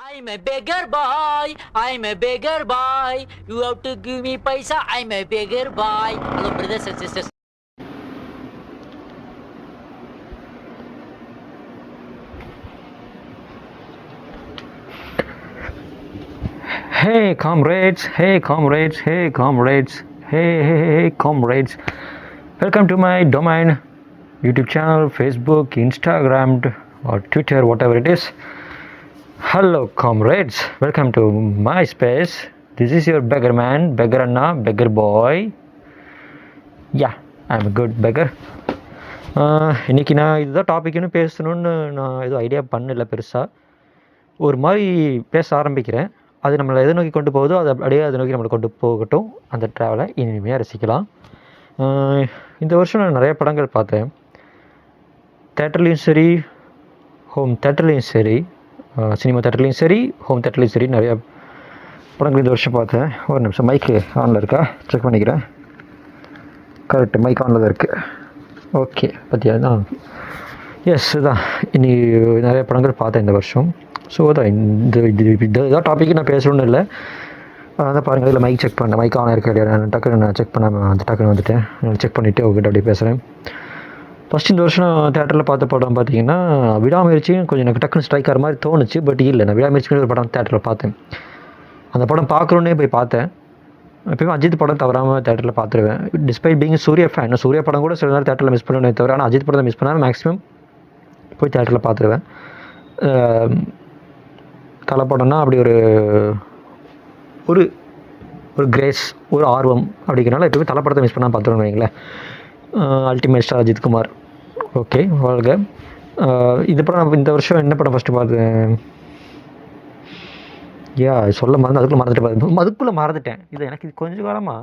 I'm a beggar boy. I'm a beggar boy. You have to give me paisa. I'm a beggar boy. Hello, brothers and sisters. Hey comrades, hey comrades, hey comrades, hey hey hey comrades. Welcome to my domain, YouTube channel, Facebook, Instagram, or Twitter, whatever it is. Hello comrades welcome to my space this is your beggar man beggar Anna beggar boy ya I am good beggar இன்றைக்கி இன்னைக்கு நான் இதுதான் டாபிக்னு பேசணும்னு நான் எதுவும் idea பண்ணல பெருசாக ஒரு மாதிரி பேச ஆரம்பிக்கிறேன். அது நம்மளை எதை நோக்கி கொண்டு போகுதோ அது அப்படியே அதை நோக்கி நம்மளை கொண்டு போகட்டும். அந்த ட்ராவலை இனிமையாக ரசிக்கலாம். இந்த வருஷம் நான் நிறைய படங்கள் பார்த்தேன். தேட்டர்லேயும் சரி ஹோம் தேட்டர்லேயும் சரி. சினிமா தேட்டர்லேயும் சரி ஹோம் தேட்டர்லேயும் சரி. நிறையா படங்கள் இந்த வருஷம் பார்த்தேன். ஒரு நிமிஷம் மைக்கு ஆனில் இருக்கா? செக் பண்ணிக்கிறேன். கரெக்டு மைக் ஆனில் தான் இருக்குது ஓகே பற்றியா தான் எஸ் இதான். இனி நிறைய படங்கள் பார்த்தேன் இந்த வருஷம். ஸோ அதான் இந்த இது இதான் டாப்பிக்கு நான் பேசணும்னு இல்லை. அதான் பாருங்கள் இதில் மைக் செக் பண்ணேன் மைக் ஆன் இருக்கா இல்லையா? நான் டக்குன்னு நான் செக் பண்ணாமல் அந்த டக்குன்னு வந்துட்டேன். செக் பண்ணிவிட்டு உங்ககிட்ட அப்படியே பேசுகிறேன் ஃபஸ்ட் இந்த வருஷம் தேட்டரில் பார்த்த படம் பார்த்தீங்கன்னா விடாமுயற்சியும் கொஞ்சம் எனக்கு டக்குன்னு ஸ்ட்ரைக் ஆகிற மாதிரி தோணுச்சு பட் இல்லை நான் விடாமுயற்சின்னு ஒரு படம் தேட்டரில் பார்த்தேன். அந்த படம் பார்க்குறோன்னே போய் பார்த்தேன். எப்பயுமே அஜித் படம் தவறாமல் தேட்டரில் பார்த்துருவேன். Despite being Suriya fan Suriya படம் கூட சில நேரம் தேட்டரில் மிஸ் பண்ணுவேன் தவிர ஆனால் அஜித் படத்தை மிஸ் பண்ணாமல் மேக்ஸிமம் போய் தேட்டரில் பார்த்துருவேன். அஹ் தலை படம்னா அப்படி ஒரு ஒரு ஒரு கிரேஸ் ஒரு ஆர்வம் அப்படிங்கிறனால எப்பவுமே தலைப்படத்தை மிஸ் பண்ணால் பார்த்துருவேன் வைங்களேன். அல்டிமேட் ஸ்டார் அஜித்குமார் ஓகே வாழ்க. இது படம் நான் இந்த வருஷம் என்ன படம் ஃபஸ்ட்டு பார்த்தேன்? யா சொல்ல மறந்து அதுக்குள்ளே மறந்துட்டு பார்த்தேன் அதுக்குள்ளே மறந்துட்டேன். இது எனக்கு இது கொஞ்சம் காலமாக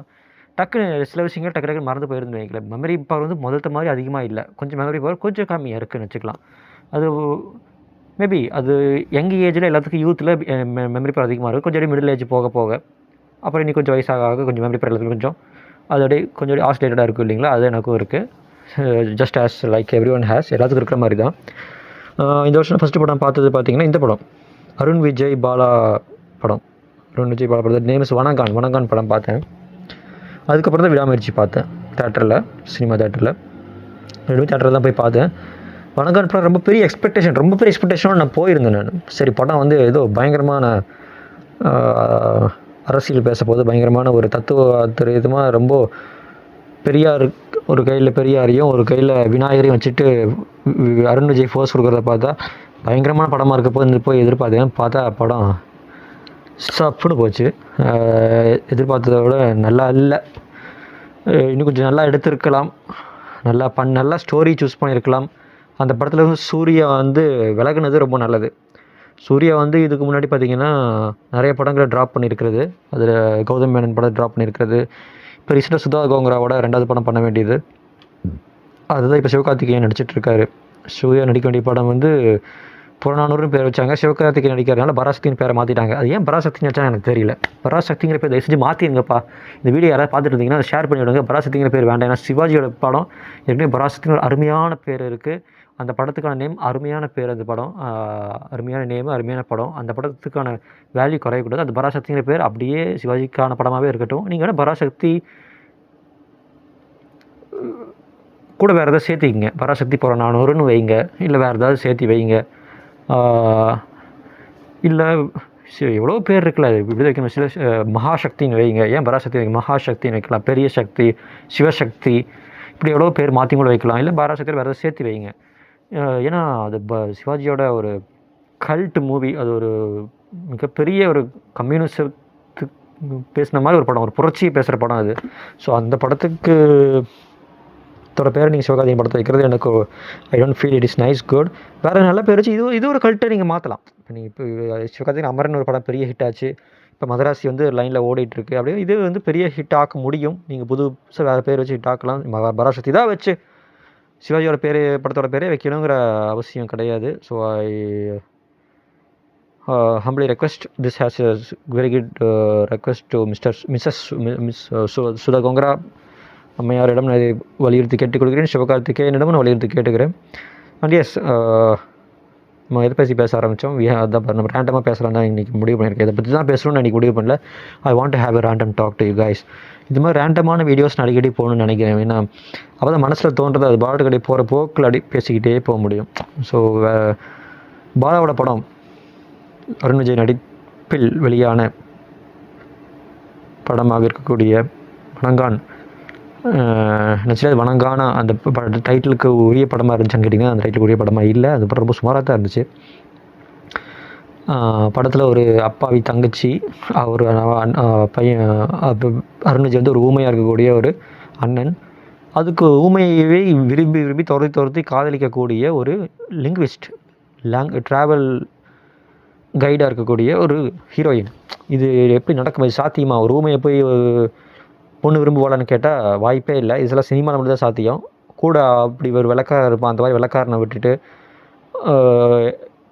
டக்குன்னு சில விஷயங்கள் டக்கு டக்குன்னு மறந்து போயிருந்தேன் வைங்களேன். மெமரி பவர் வந்து முதல்த்த மாதிரி அதிகமாக இல்லை. கொஞ்சம் மெமரி பவர் கொஞ்சம் கம்மியாக இருக்குன்னு வச்சுக்கலாம். அது மேபி அது யங் ஏஜில் எல்லாத்துக்கும் யூத்தில் மெமரி பவர் அதிகமாக இருக்கும். கொஞ்சம் மிடில் ஏஜ் போக போக. அப்புறம் இன்னும் கொஞ்சம் வயசாக ஆக கொஞ்சம் மெமரி பவர் எல்லாத்துக்கும் கொஞ்சம் அது அப்படியே கொஞ்சம் ஆஸ்லேட்டடாக இருக்கும் இல்லைங்களா? அது எனக்கும் இருக்குது just as like everyone has எல்லாத்துக்கும் இருக்கிற மாதிரி தான். இந்த வருஷம் ஃபஸ்ட்டு படம் பார்த்தது பார்த்தீங்கன்னா இந்த படம். அருண் விஜய் பாலா படம். அருண் விஜய் பாலா படம் நேம் இஸ் வனகான் வனகான் படம் பார்த்தேன். அதுக்கப்புறம் தான் விடாமுயற்சி பார்த்தேன். தேட்டரில் சினிமா தேட்டரில் ரெண்டுமே தேட்டரில் தான் போய் பார்த்தேன். வனகான் படம் ரொம்ப பெரிய எக்ஸ்பெக்டேஷன் ரொம்ப பெரிய எக்ஸ்பெக்டேஷனோட நான் போயிருந்தேன் நான். சரி படம் வந்து ஏதோ பயங்கரமான அரசியல் பேச போது பயங்கரமான ஒரு தத்துவ விதமாக ரொம்ப பெரியார் ஒரு கையில் பெரியாரையும் ஒரு கையில் விநாயகரையும் வச்சுட்டு அருண் விஜய் ஃபோர்ஸ் கொடுக்குறத பார்த்தா பயங்கரமான படமாக இருக்க போது போய் எதிர்பார்த்தேன். பார்த்தா படம் சப்புன்னு போச்சு. ஆஹ் எதிர்பார்த்ததை விட நல்லா இல்லை. இன்னும் கொஞ்சம் நல்லா எடுத்திருக்கலாம். நல்லா பண் நல்லா ஸ்டோரி சூஸ் பண்ணியிருக்கலாம் அந்த படத்தில் வந்து சூர்யா வந்து விலகுனது ரொம்ப நல்லது. சூர்யா வந்து இதுக்கு முன்னாடி பார்த்தீங்கன்னா நிறைய படங்களை ட்ராப் பண்ணியிருக்கிறது. அதில் கௌதம் மேனன் படம் ட்ராப் பண்ணியிருக்கிறது. இப்போ ரீசெண்டாக சுதா கோங்கராவோட ரெண்டாவது படம் பண்ண வேண்டியது. அதுதான் இப்போ சிவகார்த்திகேயன் நடிச்சிட்ருக்காரு. சூர்யா நடிக்க வேண்டிய படம் வந்து புறநானூறுன்னு பேர் வச்சாங்க. சிவகார்த்திகேயன் நடிக்கிறதுனால பராசக்தின்னு பேரை மாற்றிட்டாங்க அது ஏன் பராசக்தின்னு வச்சா எனக்கு தெரியல. பராசக்திங்கிற பேர் தயவு செஞ்சு மாற்றிடுங்கப்பா இந்த வீடியோ யாராவது பார்த்துட்டு இருந்தீங்கன்னா அதை ஷேர் பண்ணிவிடுங்க. பராசக்திங்கிற பேர் வேண்டாம். ஏன்னா சிவாஜியோட படம் ஏற்கனவே பராசக்தின்னு ஒரு அருமையான பேர் இருக்குது அந்த படத்துக்கான நேம் அருமையான பேர் அந்த படம். அருமையான நேம் அருமையான படம். அந்த படத்துக்கான வேல்யூ குறையக்கூடாது. அந்த பராசக்திங்கிற பேர். அப்படியே சிவாஜிக்கான படமாகவே இருக்கட்டும். நீங்கள் வேணால் பராசக்தி கூட வேறு ஏதாவது சேர்த்திக்கிங்க பராசக்தி போகிற நானூறுன்னு வைங்க. இல்லை வேறு ஏதாவது சேர்த்தி வைங்க. இல்லை எவ்வளோ பேர் இருக்குல்ல. இப்படி வைக்கணும். சில மகாசக்தின்னு வைங்க. ஏன் பராசக்தி வைங்க? மகாசக்தின்னு வைக்கலாம். பெரிய சக்தி சிவசக்தி இப்படி எவ்வளோ பேர் மாற்றி கூட வைக்கலாம். இல்லை பாராசக்தியில் வேறு ஏதாவது சேர்த்து வைங்க. ஏன்னா அது ப சிவாஜியோட ஒரு கல்ட் மூவி அது ஒரு மிகப்பெரிய ஒரு கம்யூனிஸ்டத்துக்கு பேசின மாதிரி ஒரு படம் ஒரு புரட்சியை பேசுகிற படம் அது. ஸோ அந்த படத்துக்கு தோட பேரை நீங்கள் சிவகாதியின் படத்தை வைக்கிறது எனக்கு I don't feel it is nice good வேறு நல்ல பேர் வச்சு இது இது ஒரு கல்ட்டை நீங்கள் மாற்றலாம் இப்போ நீங்கள் இப்போ சிவகாதியின் அமரன் ஒரு படம் பெரிய ஹிட் ஆச்சு. இப்போ மதராசி வந்து லைனில் ஓடிட்டு இருக்கு. அப்படியே இது வந்து பெரிய ஹிட் ஆக்க முடியும். நீங்கள் புதுசாக வேறு பேர் வச்சு ஹிட் ஆக்கலாம். ம- பராசக்தி தான் வச்சு சிவாஜியோட பேர் படத்தோட பேரே வைக்கணுங்கிற அவசியம் கிடையாது. So I humbly request this has very good request to mister missus miss Sudha Kongara அம்மையாரிடம் நான் இதை வலியுறுத்தி கேட்டுக்கொள்கிறேன். சிவகார்த்திகேயனிடம் நான் வலியுறுத்தி கேட்டுக்கிறேன். அண்ட் எஸ் uh, நம்ம எதை பற்றி பேச ஆரம்பித்தோம் அதான் நம்ம ரேண்டமாக பேசலாம் தான் இன்றைக்கி முடிவு பண்ணியிருக்கேன் இதை பற்றி தான் பேசணும்னு இன்றைக்கி முடிவு பண்ணல. I want to have a random talk to you guys இது மாதிரி ரேண்டமான வீடியோஸ் நான் அடிக்கடி போகணும்னு நினைக்கிறேன். ஏன்னா அப்போ தான் மனசில் தோன்றது அது பாலாட்டு கடை போகிற போக்கில் அடி பேசிக்கிட்டே போக முடியும். ஸோ பாலாவோட படம் அருண் விஜய் நடிப்பில் வெளியான படமாக இருக்கக்கூடிய வணங்கான் நினச்சது வணங்கானா அந்த பட டைட்டிலுக்கு உரிய படமாக இருந்துச்சுன்னு கேட்டிங்கன்னா அந்த டைட்டிலுக்கு உரிய படமாக இல்லை. அது படம் ரொம்ப சுமாராக தான் இருந்துச்சு. படத்தில் ஒரு அப்பாவி தங்கச்சி அவர் பையன் அப்ப வந்து ஒரு ஊமையாக இருக்கக்கூடிய ஒரு அண்ணன். அதுக்கு ஊமையவே விரும்பி விரும்பி துரத்தி துரத்தி காதலிக்கக்கூடிய ஒரு லிங்குவிஸ்ட் லாங் ட்ராவல் கைடாக இருக்கக்கூடிய ஒரு ஹீரோயின் இது எப்படி நடக்கும்? இது ஒரு ஊமையை போய் ஒரு பொண்ணு விரும்புவாளான்னு கேட்டால் வாய்ப்பே இல்லை. இதெல்லாம் சினிமாவில் மட்டும் தான் சாத்தியம். கூட அப்படி ஒரு விளக்காரன் இருப்பான். அந்த மாதிரி விளக்காரனை விட்டுட்டு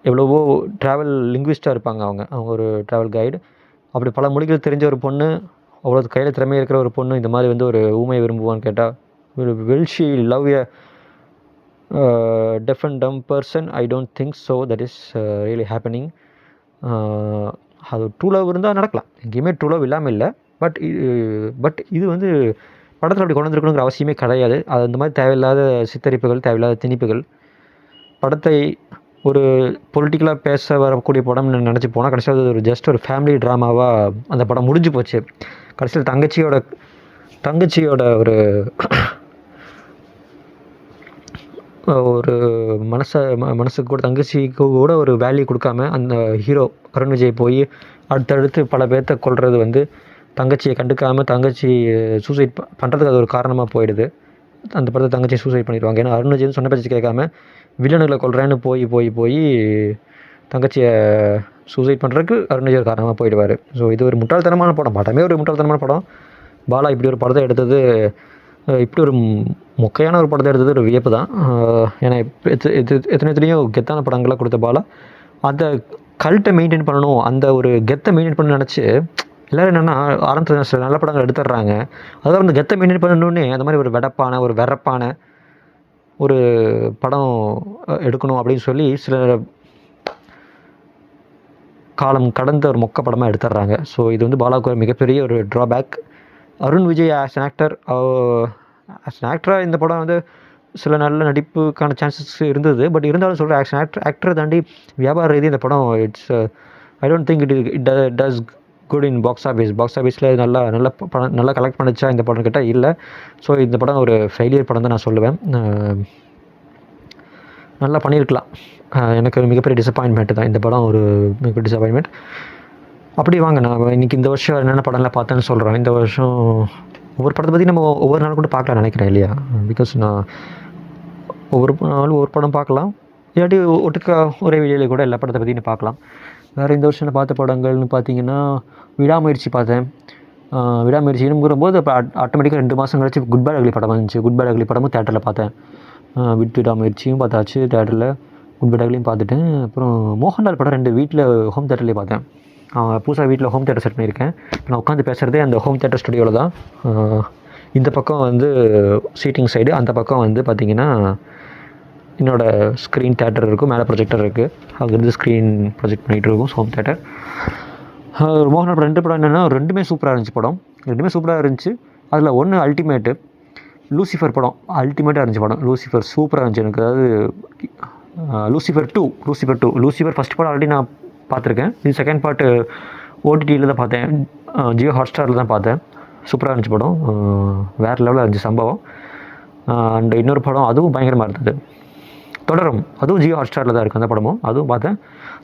எவ்வளவோ ட்ராவல் லிங்குவிஸ்ட்டாக இருப்பாங்க அவங்க. அவங்க ஒரு ட்ராவல் கைடு அப்படி பல மொழிகள் தெரிஞ்ச ஒரு பொண்ணு அவ்வளோ கையில் திறமை இருக்கிற ஒரு பொண்ணு இந்த மாதிரி வந்து ஒரு ஊமையை விரும்புவான்னு கேட்டால் will she love a deaf and dumb person I don't think so that is really happening அது ட்ரூ லவ் இருந்தால் நடக்கலாம். எங்கேயுமே ட்ரூ லவ் இல்லாமல் இல்லை. பட் இது பட் இது வந்து படத்தில் அப்படி கொண்டு வந்துருக்கணுங்கிற அவசியமே கிடையாது. அது அந்த மாதிரி தேவையில்லாத சித்தரிப்புகள் தேவையில்லாத திணிப்புகள் படத்தை ஒரு பொலிட்டிக்கலாக பேச வரக்கூடிய படம்னு நினச்சி போனால் கடைசியில் அது ஒரு ஜஸ்ட் ஒரு ஃபேமிலி ட்ராமாவாக அந்த படம் முடிஞ்சு போச்சு. கடைசியில் தங்கச்சியோட தங்கச்சியோட ஒரு ஒரு மனசை ம மனசுக்கு கூட தங்கச்சிக்கு கூட ஒரு வேல்யூ கொடுக்காம அந்த ஹீரோ அருண் விஜய் போய் அடுத்தடுத்து பல பேர்த்த கொள்வது வந்து தங்கச்சியை கண்டுக்காமல் தங்கச்சி சூசைட் பண்ணுறதுக்கு அது ஒரு காரணமாக போயிடுது. அந்த படத்தை தங்கச்சி சூசைட் பண்ணிடுவாங்க. ஏன்னா அருண் விஜய் சொன்ன பேச்சு கேட்காம வில்லனுகளை கொல்றேன்னு போய் போய் போய் தங்கச்சியை சூசைட் பண்ணுறதுக்கு அருணேஜர் காரணமாக போயிடுவார். ஸோ இது ஒரு முட்டாள்தனமான படம். படமே ஒரு முட்டாள்தனமான படம். பாலா இப்படி ஒரு படத்தை எடுத்தது இப்படி ஒரு முக்கையான மொக்கையான ஒரு படத்தை எடுத்தது ஒரு வியப்பு தான். ஏன்னா எத்தனை எத்தனையோ கெத்தான படங்களாக கொடுத்த பாலா. அந்த கல்ட்டை மெயின்டைன் பண்ணணும் அந்த ஒரு கெத்தை மெயின்டைன் பண்ண நினச்சி எல்லோரும் என்னென்னா ஆரம்பத்தில் சில நல்ல படங்கள் எடுத்துடுறாங்க. அதாவது அந்த கெத்தை மெயின்டைன் பண்ணணுன்னே அந்த மாதிரி ஒரு வெடப்பான ஒரு வெறப்பான ஒரு படம் எடுக்கணும் அப்படின்னு சொல்லி சில காலம் கடந்த ஒரு மொக்க படமாக எடுத்துடுறாங்க ஸோ இது வந்து பாலாவுக்கு ஒரு மிகப்பெரிய ஒரு drawback Arun Vijay as an actor as an ஆக்டராக இந்த படம் வந்து சில நல்ல நடிப்புக்கான சான்சஸ் இருந்தது. பட் இருந்தாலும் சொல்கிறேன் ஆக்ஷன் ஆக்டர் ஆக்டரை தாண்டி வியாபார ரீதி இந்த படம் it's I don't think it it does good in box office box ஆஃபீஸில் நல்லா நல்ல படம் நல்லா கலெக்ட் பண்ணிச்சா இந்த படம் கிட்ட இல்லை. ஸோ இந்த படம் ஒரு ஃபெயிலியர் படம் தான் நான் சொல்லுவேன். நல்லா பண்ணியிருக்கலாம். எனக்கு ஒரு மிகப்பெரிய டிசப்பாயின்மெண்ட் தான். இந்த படம் ஒரு மிகப்பெரிய டிசப்பாயின்மெண்ட் அப்படி வாங்க நான் இன்னைக்கு இந்த வருஷம் என்னென்ன படம்லாம் பார்த்தேன்னு சொல்கிறேன் இந்த வருஷம் ஒவ்வொரு படத்தை பற்றி நம்ம ஒவ்வொரு நாள் கூட பார்க்கலாம் நினைக்கிறேன் இல்லையா? பிகாஸ் நான் ஒவ்வொரு நாளும் ஒவ்வொரு படம் பார்க்கலாம். இல்லாட்டி ஒட்டுக்கா ஒரே வீடியோவில் கூட எல்லா படத்தை பற்றி பார்க்கலாம். வேறு இந்த வருஷம் பார்த்த படங்கள்னு பார்த்தீங்கன்னா விடாமுயற்சி பார்த்தேன். ஆஹ் விடாமுயற்சினுங்கிற போது இப்போ ஆட்டோமேட்டிக்காக ரெண்டு மாதம் கழிச்சு குட் பேட் அக்லி படம் வந்துச்சு. குட் பேட் அக்லி படமும் தேட்டரில் பார்த்தேன். ஆஹ் விடாமுயற்சியும் பார்த்தாச்சு தேட்டரில் குட் பேட் அக்லியும் பார்த்துட்டேன். அப்புறம் மோகன்லால் படம் ரெண்டு வீட்டில் ஹோம் தேட்டர்லேயே பார்த்தேன். புதுசாக வீட்டில் ஹோம் தேட்டர் செட் பண்ணியிருக்கேன். நான் உட்காந்து பேசுகிறதே அந்த ஹோம் தேட்டர் ஸ்டுடியோவில் தான். இந்த பக்கம் வந்து சீட்டிங் சைடு அந்த பக்கம் வந்து பார்த்திங்கன்னா என்னோடய ஸ்க்ரீன் தேட்டர் இருக்கும் மேலே ப்ரொஜெக்டர் இருக்குது அங்கேருந்து ஸ்க்ரீன் ப்ரொஜெக்ட் பண்ணிகிட்டு இருக்கும் ஹோம் தேட்டர் மோகன் படம் ரெண்டு படம் என்னென்னா ரெண்டுமே சூப்பராக இருந்துச்சு படம். ரெண்டுமே சூப்பராக இருந்துச்சு. அதில் ஒன்று அல்டிமேட்டு லூசிஃபர் படம். அல்டிமேட்டாக இருந்துச்சு படம். லூசிஃபர் சூப்பராக இருந்துச்சு எனக்கு. அதாவது Lucifer two Lucifer two Lucifer first படம் ஆல்ரெடி நான் பார்த்துருக்கேன். இது செகண்ட் பார்ட்டு ஓடிடியில் தான் பார்த்தேன். ஜியோ ஜியோ ஹாட்ஸ்டாரில் தான் பார்த்தேன். சூப்பராக இருந்துச்சு படம். வேறு லெவலில் இருந்துச்சு சம்பவம். அண்ட் இன்னொரு படம் அதுவும் பயங்கரமாக இருந்தது. தொடரும். அதுவும் ஜியோ ஹாட் ஸ்டாரில் தான் இருக்குது அந்த படமும். அதுவும் பார்த்தேன்.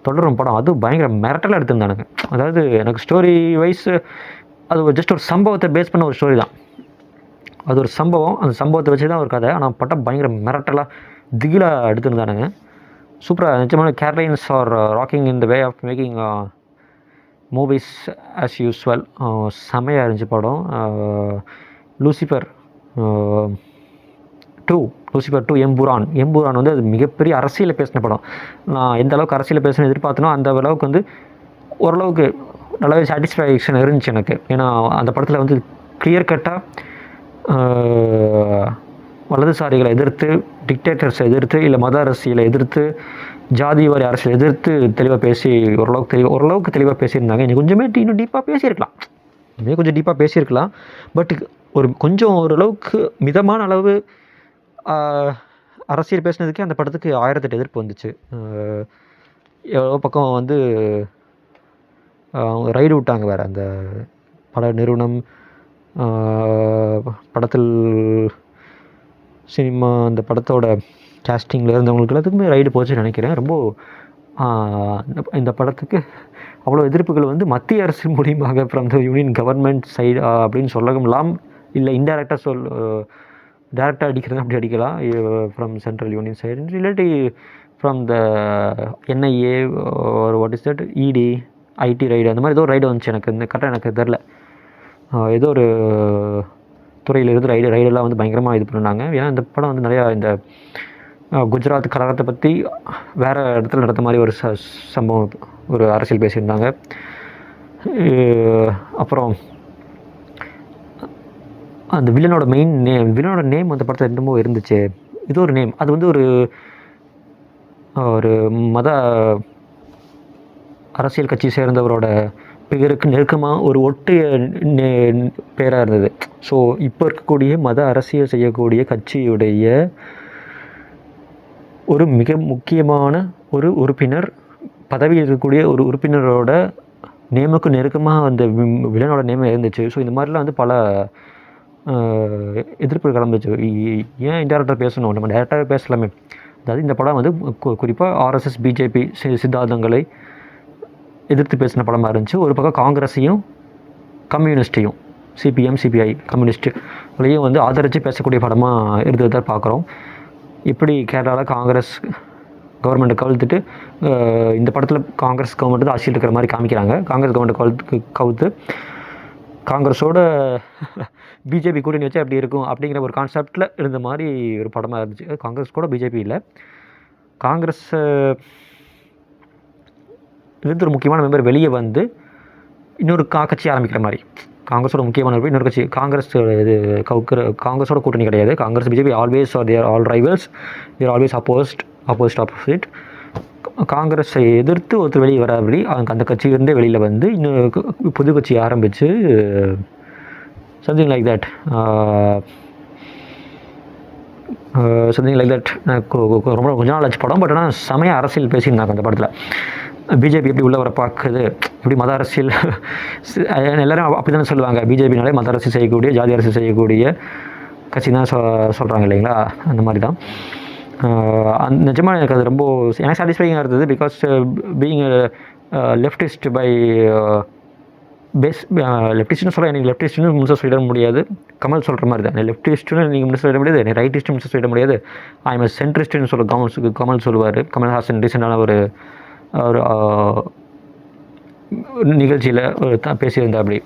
தொடரும் படம் அதுவும் பயங்கர மிரட்டலாக எடுத்திருந்தானுங்க. அதாவது எனக்கு ஸ்டோரி வைஸ் அது ஜஸ்ட் ஒரு சம்பவத்தை பேஸ் பண்ண ஒரு ஸ்டோரி தான். அது ஒரு சம்பவம் அந்த சம்பவத்தை வச்சு தான் ஒரு கதை. ஆனால் படம் பயங்கர மிரட்டலாக திகிலாக எடுத்திருந்தானுங்க. சூப்பராக நிச்சயமான கேர்லைன்ஸ் are rocking in the way of making movies as usual செமையாக இருந்துச்சு படம். Lucifer two Lucifer two Empuraan. Empuraan வந்து அது மிகப்பெரிய அரசியலில் பேசின படம். நான் எந்த அளவுக்கு அரசியலில் பேசணும் எதிர்பார்த்தனோ அந்த அளவுக்கு வந்து ஓரளவுக்கு நல்லாவே சாட்டிஸ்ஃபேக்ஷன் இருந்துச்சு எனக்கு. ஏன்னா அந்த படத்தில் வந்து கிளியர் கட்டாக வலதுசாரிகளை எதிர்த்து டிக்டேட்டர்ஸை எதிர்த்து இல்லை மத அரசியலை எதிர்த்து ஜாதி வாரி அரசியல் எதிர்த்து தெளிவாக பேசி ஓரளவுக்கு தெளிவாக ஓரளவுக்கு தெளிவாக பேசியிருந்தாங்க. இன்னும் கொஞ்சமே இன்னும் டீப்பாக பேசியிருக்கலாம். இன்னும் கொஞ்சம் டீப்பாக பேசியிருக்கலாம். பட் ஒரு கொஞ்சம் ஓரளவுக்கு மிதமான அளவு அரசியல் பேசினதுக்கே அந்த படத்துக்கு ஆயிரத்தெட்டு எதிர்ப்பு வந்துச்சு. எவ்வளோ பக்கம் வந்து அவங்க ரைடு விட்டாங்க வேறு. அந்த பட நிறுவனம் படத்தில் சினிமா அந்த படத்தோட கேஸ்டிங்கில் இருந்தவங்களுக்கு எல்லாத்துக்குமே ரைடு போச்சுன்னு நினைக்கிறேன். ரொம்ப இந்த- இந்த படத்துக்கு அவ்வளோ எதிர்ப்புகள் வந்து மத்திய அரசு மூலியமாக from the union government side அப்படின்னு சொல்லவும் இல்லை இன்டெரக்டாக சொல் டேரெக்டாக அடிக்கிறது? அப்படி அடிக்கலாம். ஃப்ரம் சென்ட்ரல் யூனியன் சைடு இல்லாட்டி ஃப்ரம் த என்ஐஏ ஒரு what is that ED IT raid அந்த மாதிரி ஏதோ ரைடு வந்துச்சு எனக்கு. இந்த கரெக்டாக எனக்கு தெரில. ஏதோ ஒரு துறையில் இருந்து ரைடு ரைடெல்லாம் வந்து பயங்கரமாக இது பண்ணாங்க ஏன்னா இந்த படம் வந்து நிறையா இந்த குஜராத் கலகத்தை பற்றி வேறு இடத்துல நடந்த மாதிரி ஒரு ச சம்பவம் ஒரு அரசியல் பேசியிருந்தாங்க. அப்புறம் அந்த வில்லனோட மெயின் நேம் வில்லனோட நேம் அந்த படத்தில் என்னமோ இருந்துச்சு. இது ஒரு நேம் அது வந்து ஒரு ஒரு மத அரசியல் கட்சி சேர்ந்தவரோட பெயருக்கு நெருக்கமாக ஒரு ஒட்டிய பேராக இருந்தது. ஸோ இப்போ இருக்கக்கூடிய மத அரசியல் செய்யக்கூடிய கட்சியுடைய ஒரு மிக முக்கியமான ஒரு உறுப்பினர் பதவியில் இருக்கக்கூடிய ஒரு உறுப்பினரோட நேமுக்கு நெருக்கமாக அந்த வில்லனோட நேம் இருந்துச்சு. ஸோ இந்த மாதிரிலாம் வந்து பல எதிர்ப்பு கிளம்பிச்சு ஏன் இன்டேரக்டாக பேசணும்? நம்ம டேரெக்டாகவே பேசலாமே. அதாவது இந்த படம் வந்து குறிப்பாக ஆர்எஸ்எஸ் பிஜேபி சித்தாந்தங்களை எதிர்த்து பேசின படமாக இருந்துச்சு. ஒரு பக்கம் காங்கிரஸையும் கம்யூனிஸ்ட்டையும் சிபிஎம் சிபிஐ கம்யூனிஸ்ட்களையும் வந்து ஆதரித்து பேசக்கூடிய படமாக இருந்தது தான் பார்க்குறோம். இப்படி கேரளாவில் காங்கிரஸ் கவர்மெண்ட்டை கவுழ்த்துட்டு இந்த படத்தில் காங்கிரஸ் கவர்மெண்ட் தான் ஆட்சியில் இருக்கிற மாதிரி காமிக்கிறாங்க. காங்கிரஸ் கவர்மெண்ட்டை கவுழ்த்து கவுத்து காங்கிரஸோட பிஜேபி கூட்டணி வச்சா அப்படி இருக்கும் அப்படிங்கிற ஒரு கான்செப்டில் இருந்த மாதிரி ஒரு படமாக இருந்துச்சு. அது காங்கிரஸ் கூட பிஜேபி இல்லை. காங்கிரஸ் இருந்து ஒரு முக்கியமான மெம்பர் வெளியே வந்து இன்னொரு கா கட்சி ஆரம்பிக்கிற மாதிரி. காங்கிரஸோட முக்கியமான இன்னொரு கட்சி காங்கிரஸ் இது கவுக்கிற காங்கிரஸோட கூட்டணி கிடையாது. Congress BJP always are there all rivals there always opposed opposed opposite காங்கிரஸை எதிர்த்து ஒருத்தர் வெளியே வராபடி அவங்க அந்த கட்சியிலேருந்தே வெளியில் வந்து இன்னொரு கு- புது கட்சி ஆரம்பித்து something like that something like that ரொம்ப கொஞ்ச நாள் ஆச்சு படம் பட் ஆனால் செமையாக அரசியல் பேசியிருந்தாங்க அந்த படத்தில். பிஜேபி எப்படி உள்ளே வர பார்க்குது எப்படி மத அரசியல் எல்லோரும் அப்படி தானே சொல்லுவாங்க. பிஜேபினாலே மத அரசியல் செய்யக்கூடிய ஜாதி அரசியல் செய்யக்கூடிய கட்சி தான் சொ சொல்கிறாங்க இல்லைங்களா? அந்த மாதிரி தான். நிஜமாக எனக்கு அது ரொம்ப எனக்கு சாட்டிஸ்ஃபைங்காக இருந்தது because being leftist by base லெஃப்டிஸ்ட்னு சொல்ல எனக்கு லெஃப்டிஸ்ட்னு முழுசாக சொல்லிட முடியாது. கமல் சொல்கிற மாதிரி தான். லெஃப்டிஸ்ட்னு நீங்கள் முழுசாக சொல்லிட முடியாது. எனக்கு ரைட்டிஸ்ட்டு முழுசாக சொல்லிட முடியாது. ஐ எம் சென்ட்ரிஸ்ட்னு சொல்ல கமல் கமல் சொல்லுவார். கமல்ஹாசன் ரீசெண்டான ஒரு ஒரு நிகழ்ச்சியில் தான் பேசியிருந்தா அப்படி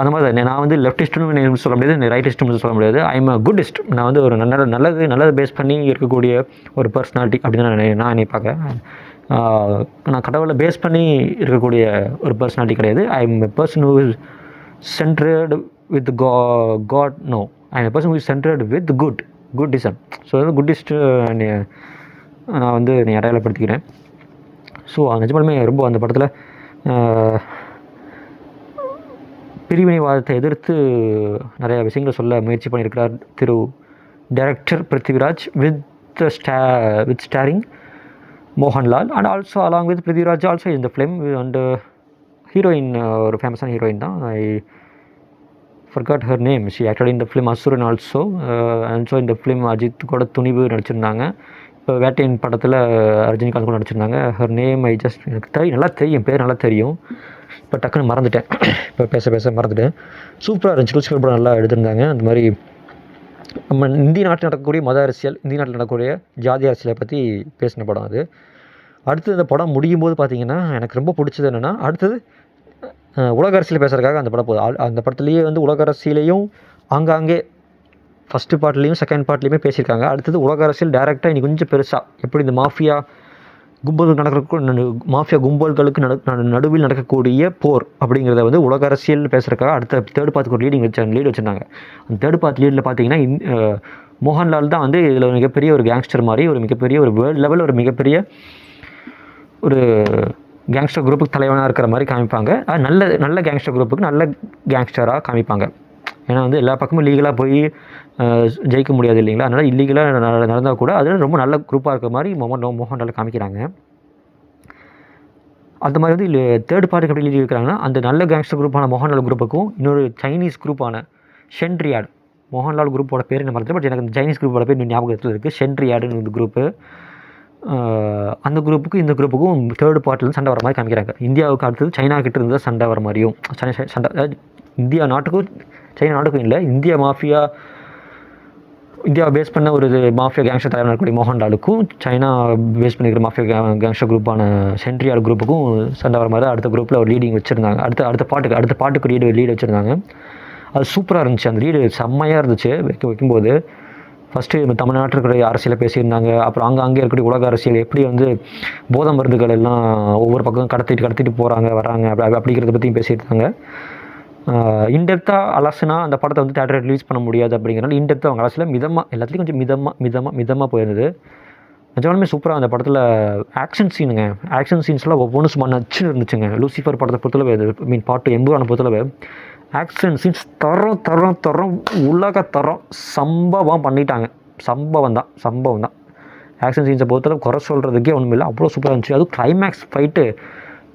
அந்த மாதிரி தான். நான் வந்து லெஃப்டிஸ்ட்னு சொல்ல முடியாது ரைட்டிஸ்ட்னு சொல்ல முடியாது. ஐம் அ குட்டிஸ்ட் நான் வந்து ஒரு நல்ல நல்லது நல்லது பேஸ் பண்ணி இருக்கக்கூடிய ஒரு பர்சனாலிட்டி அப்படின்னு நான் நான் என்னை நான் கடவுளை பேஸ் பண்ணி இருக்கக்கூடிய ஒரு பர்சனாலிட்டி கிடையாது. I am a person who is centred with கா God no I am a person who is centred with good good டிசன் so வந்து குட்டிஸ்ட்டு நான் வந்து நீ அடையாளப்படுத்திக்கிறேன். ஸோ நிஜமாலுமே ரொம்ப அந்த படத்தில் பிரிவினைவாதத்தை எதிர்த்து நிறைய விஷயங்கள் சொல்ல முயற்சி பண்ணியிருக்கிறார் திரு டைரக்டர் பிருத்திவிராஜ் வித் ஸ்டா with starring Mohanlal and also along with Prithviraj also இந்த ஃபிலிம் அண்ட் ஹீரோயின் ஒரு ஃபேமஸான ஹீரோயின் தான். I forgot her name she actually இந்த film Asuran also and so இந்த ஃபிலிம் அஜித் கூட துணிவு நடிச்சிருந்தாங்க. இப்போ வேட்டையின் படத்தில் ரஜினிகாந்த் கூட நடிச்சிருந்தாங்க. ஹர் நேம் ஐ ஜஸ்ட் எனக்கு தெரியும். நல்லா தெரியும். பேர் நல்லா தெரியும். இப்போ டக்குன்னு மறந்துட்டேன். இப்போ பேச பேச மறந்துட்டேன். சூப்பராக இருந்துச்சு. லூசிஃபர் படம் நல்லா எடுத்திருந்தாங்க. அந்த மாதிரி நம்ம இந்திய நாட்டில் நடக்கக்கூடிய மத அரசியல் இந்திய நாட்டில் நடக்கக்கூடிய ஜாதி அரசியலை பற்றி பேசின படம் அது. அடுத்து இந்த படம் முடியும் போது பார்த்தீங்கன்னா எனக்கு ரொம்ப பிடிச்சது என்னென்னா அடுத்தது உலக அரசியல் பேசுறதுக்காக அந்த படம் போகுது அந்த படத்துலேயே வந்து உலக அரசியலையும் ஆங்காங்கே ஃபஸ்ட்டு பார்ட்லேயும் செகண்ட் பார்ட்லேயுமே பேசியிருக்காங்க. அடுத்தது உலக அரசியல் டேரெக்டாக இன்னைக்கு கொஞ்சம் பெருசாக எப்படி இந்த மாஃபியா கும்பல் நடக்கிற மாஃபியா கும்பல்களுக்கு நடு நடுவில் நடக்கக்கூடிய போர் அப்படிங்கிறத வந்து உலக அரசியல் பேசுகிறக்காக அடுத்த தேர்ட் பார்த்துக்கு ஒரு லீடிங் வச்சாங்க லீடு வச்சுருந்தாங்க. அந்த தேர்ட் பார்த்து லீடில் பார்த்தீங்கன்னா மோகன்லால் தான் வந்து இதில் மிகப்பெரிய ஒரு கேங்ஸ்டர் மாதிரி ஒரு மிகப்பெரிய ஒரு வேர்ல்டு லெவல் ஒரு மிகப்பெரிய ஒரு கேங்ஸ்டர் குரூப்புக்கு தலைவனாக இருக்கிற மாதிரி காமிப்பாங்க. அது நல்ல நல்ல கேங்ஸ்டர் குரூப்புக்கு நல்ல கேங்ஸ்டராக காமிப்பாங்க. ஏன்னா வந்து எல்லா பக்கமும் லீகலாக போய் ஜெயிக்க முடியாது இல்லைங்களா? அதனால் இல்லீகலாக நடந்தால் கூட அதில் ரொம்ப நல்ல குரூப்பாக இருக்கிற மாதிரி மோகன் மோகன்லால் காமிக்கிறாங்க. அந்த மாதிரி வந்து தேர்ட் பார்ட்டி எப்படி எழுதி இருக்கிறாங்கன்னா அந்த நல்ல கேங்ஸ்டர் குரூப்பான மோகன்லால் குரூப்புக்கும் இன்னொரு சைனீஸ் குரூப்பான ஷென்ட்ரியாட் மோகன்லால் குரூப்போட பேர் என்ன மறந்துட்டு பட் எனக்கு அந்த சைனீஸ் குரூப்போட பேர் இன்னும் ஞாபகத்தில் இருக்குது ஷென்ட்ரியாடுன்னு இந்த குரூப்பு அந்த குரூப்புக்கும் இந்த குரூப்புக்கும் தேர்ட் பார்ட்டில் சண்டை வர மாதிரி காமிக்கிறாங்க. இந்தியாவுக்கு அடுத்தது சைனா கிட்ட இருந்து சண்டை வர மாதிரியும் சண்டை சண்டை இந்தியா நாட்டுக்கும் சைனா நாட்டுக்கும் இல்லை இந்தியா மாஃபியா இந்தியாவை பேஸ் பண்ண ஒரு மாஃபியா கேங்ஸ்டர் தலைவர் இருக்கக்கூடிய மோகன்லாலுக்கும் சைனா பேஸ் பண்ணிக்கிற மாஃபியா கேங்ஸ்டர் குரூப்பான சென்ட்ரியால் குரூப்புக்கும் சண்டை வர மாதிரி தான் அடுத்த குரூப்பில் ஒரு லீடிங் வச்சுருந்தாங்க. அடுத்த அடுத்த பாட்டுக்கு அடுத்த பாட்டுக்கு லீடு லீடு வச்சுருந்தாங்க. அது சூப்பராக இருந்துச்சு. அந்த லீடு செம்மையாக இருந்துச்சு. வைக்க வைக்கும்போது ஃபஸ்ட்டு நம்ம தமிழ்நாட்டில் இருக்கிற அரசியலை பேசியிருந்தாங்க. அப்புறம் அங்கே அங்கே இருக்கக்கூடிய உலக அரசியல் எப்படி வந்து போதை மருந்துகள் எல்லாம் ஒவ்வொரு பக்கம் கடத்திட்டு கடத்திட்டு போகிறாங்க வராங்க அப்படி அப்படிங்கிறத பற்றியும் பேசியிருந்தாங்க. இன்டெப்த்தாக அலசுனா அந்த படத்தை வந்து தேட்டர் ரிலீஸ் பண்ண முடியாது அப்படிங்கிறனால இன்டெப்த்தாக அவங்க அலசில். மிதமாக எல்லாத்துலேயும் கொஞ்சம் மிதமாக மிதமாக மிதமாக போயிருந்தது. நிஜமாலுமே சூப்பராக அந்த படத்தில் ஆக்ஷன் சீனுங்க ஆக்ஷன் சீன்ஸ்லாம் ஒவ்வொன்றும் சும்மா நச்சுன்னு இருந்துச்சுங்க. லூசிஃபர் படத்தை பொறுத்தளவு மீன் பாட்டு எம்பூரான பொறுத்தளவு ஆக்ஷன் சீன்ஸ் தரம் தரம் தரம் உலக தரம் சம்பவம் பண்ணிட்டாங்க. சம்பவம் தான் சம்பவம் தான். ஆக்ஷன் சீன்ஸை பொறுத்தளவு குறை சொல்கிறதுக்கே ஒன்றும் இல்லை அவ்வளோ சூப்பராக இருந்துச்சு. அதுவும் கிளைமேக்ஸ் ஃபைட்டு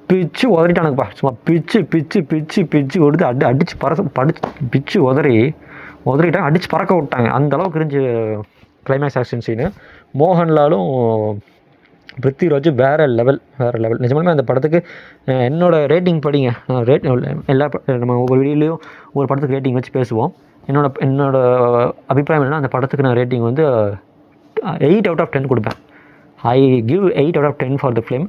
பிச்சு உதறிட்டானுங்கப்பா. சும்மா பிச்சு பிச்சு பிச்சு பிச்சு கொடுத்து அடி அடித்து பறச படிச்சு பிச்சு உதறி உதறிட்டாங்க அடிச்சு பறக்க விட்டாங்க. அந்த அளவுக்கு இருந்துச்சு கிளைமேக்ஸ் ஆக்ஷன் சீனு மோகன்லாலும் பிருத்திவிராஜ் வேறு லெவல் வேறு லெவல் நிஜமாலுமே அந்த படத்துக்கு என்னோடய என்னோட ரேட்டிங் படிங்க. ரேட் எல்லா நம்ம ஒவ்வொரு வீடியோலையும் ஒரு படத்துக்கு ரேட்டிங் வச்சு பேசுவோம். என்னோட என்னோட அபிப்பிராயம் என்னென்னா அந்த படத்துக்கு நான் ரேட்டிங் வந்து எயிட் அவுட் ஆஃப் டென் கொடுப்பேன். I give eight out of ten for the film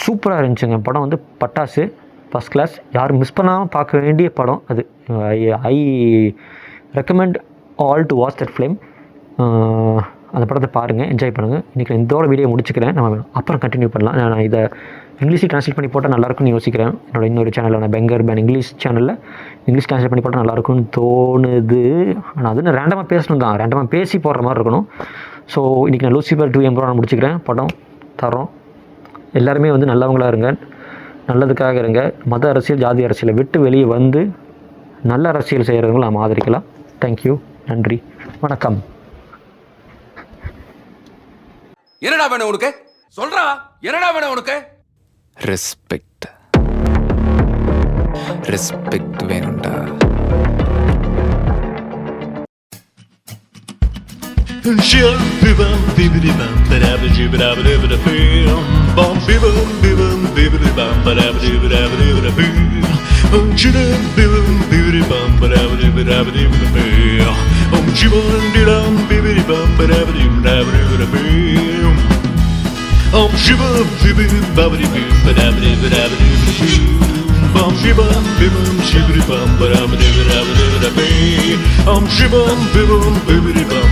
சூப்பராக இருந்துச்சுங்க. படம் வந்து பட்டாசு ஃபஸ்ட் கிளாஸ் யாரும் மிஸ் பண்ணாமல் பார்க்க வேண்டிய படம் அது. I I recommend all to watch that film அந்த படத்தை பாருங்கள் என்ஜாய் பண்ணுங்கள் இன்றைக்கி இதோட வீடியோ முடிச்சுக்கிறேன். நம்ம அப்புறம் கண்டினியூ பண்ணலாம். நான் இதை இங்கிலீஷில் ட்ரான்ஸ்லேட் பண்ணி போட்டால் நல்லாயிருக்கும்னு யோசிக்கிறேன். என்னோட இன்னொரு சேனலில் நான் பெங்கர் பேன் இங்கிலீஷ் சேனலில் இங்கிலீஷ் ட்ரான்ஸ்லேட் பண்ணி போட்டால் நல்லாயிருக்கும்னு தோணுது. ஆனால் அது நான் ரேண்டமாக பேசணும் தான். ரேண்டமாக பேசி போடுற மாதிரி இருக்கணும். ஸோ இன்றைக்கி நான் லூசிஃபர் டூ எம்பரோ நான் முடிச்சுக்கிறேன். படம் தரோம். எல்லாருமே வந்து நல்லவங்களா இருங்க. நல்லதுக்காக இருங்க. மத அரசியல் ஜாதி அரசியலை விட்டு வெளியே வந்து நல்ல அரசியல் செய்கிறவங்களை நாம் ஆதரிக்கலாம். தேங்க்யூ நன்றி. வணக்கம். என்னடா வேணும் உனக்கு? சொல்றா. என்னடா வேணும் உனக்கு? ரெஸ்பெக்ட் ரெஸ்பெக்ட் வேணும்டா Om Je bibam bibibam bibibam Bam bibam bibam bibibam bibibam Cibam bibam bibibam bibibam Cibam dilam bibibam bibibam Om shibam bibim babrim babrim babrim bam shibam bibim shibribam babrim babrim babrim Om shibam bibim bibim